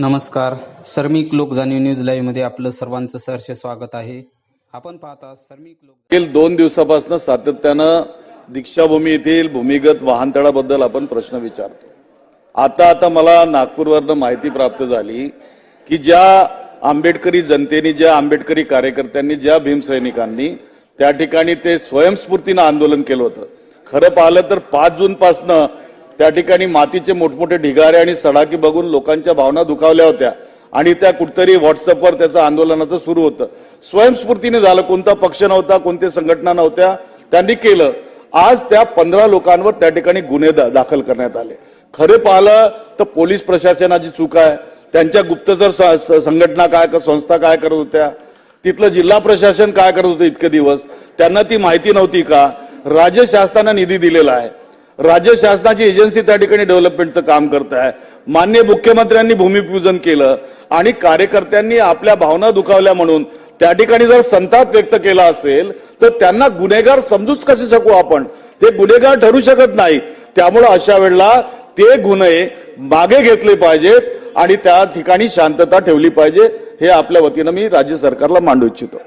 नमस्कार. सर्मिक लोक जाणीव न्यूज लाईव्हमध्ये आपलं सर्वांचं सहर्ष स्वागत आहे. आपण पाहता सर्मिक लोक गेल दोन दिवसापासून सातत्यानं दीक्षाभूमी येथील भूमिगत वाहनतळाबद्दल आपण प्रश्न विचारतो. आता आता मला नागपूरवरनं माहिती प्राप्त झाली की ज्या आंबेडकरी जनतेने ज्या आंबेडकरी कार्यकर्त्यांनी ज्या भीमसैनिकांनी त्या ठिकाणी ते स्वयंस्फूर्तीनं आंदोलन केलं होतं. खरं पाहिलं तर पाच जून पासनं त्या ठिकाणी मातीचे मोठमोठे ढिगारे आणि सडाकी बघून लोकांच्या भावना दुखावल्या होत्या. आणि त्या कुठतरी व्हॉट्सअपवर त्याचं आंदोलनाचं सुरू होतं. स्वयंस्फूर्तीने झालं कोणता पक्ष नव्हता कोणत्या संघटना नव्हत्या त्यांनी केलं. आज त्या पंधरा लोकांवर त्या ठिकाणी गुन्हे दाखल करण्यात आले. खरे पाहिलं तर पोलीस प्रशासनाची चूक आहे. त्यांच्या गुप्तचर संघटना काय संस्था काय करत होत्या? तिथलं जिल्हा प्रशासन काय करत होतं इतके दिवस? त्यांना ती माहिती नव्हती का? राज्य शासनानं निधी दिलेला आहे. राज्य शासनाची एजन्सी त्या ठिकाणी डेव्हलपमेंटचं काम करत आहे. मान्य मुख्यमंत्र्यांनी भूमिपूजन केलं आणि कार्यकर्त्यांनी आपल्या भावना दुखावल्या म्हणून त्या ठिकाणी जर संताप व्यक्त केला असेल तर त्यांना गुन्हेगार समजूच कसे शकू आपण? ते गुन्हेगार ठरू शकत नाही. त्यामुळे अशा वेळेला ते गुन्हे मागे घेतले पाहिजेत आणि त्या ठिकाणी शांतता ठेवली पाहिजे हे आपल्या वतीनं मी राज्य सरकारला मांडू इच्छितो.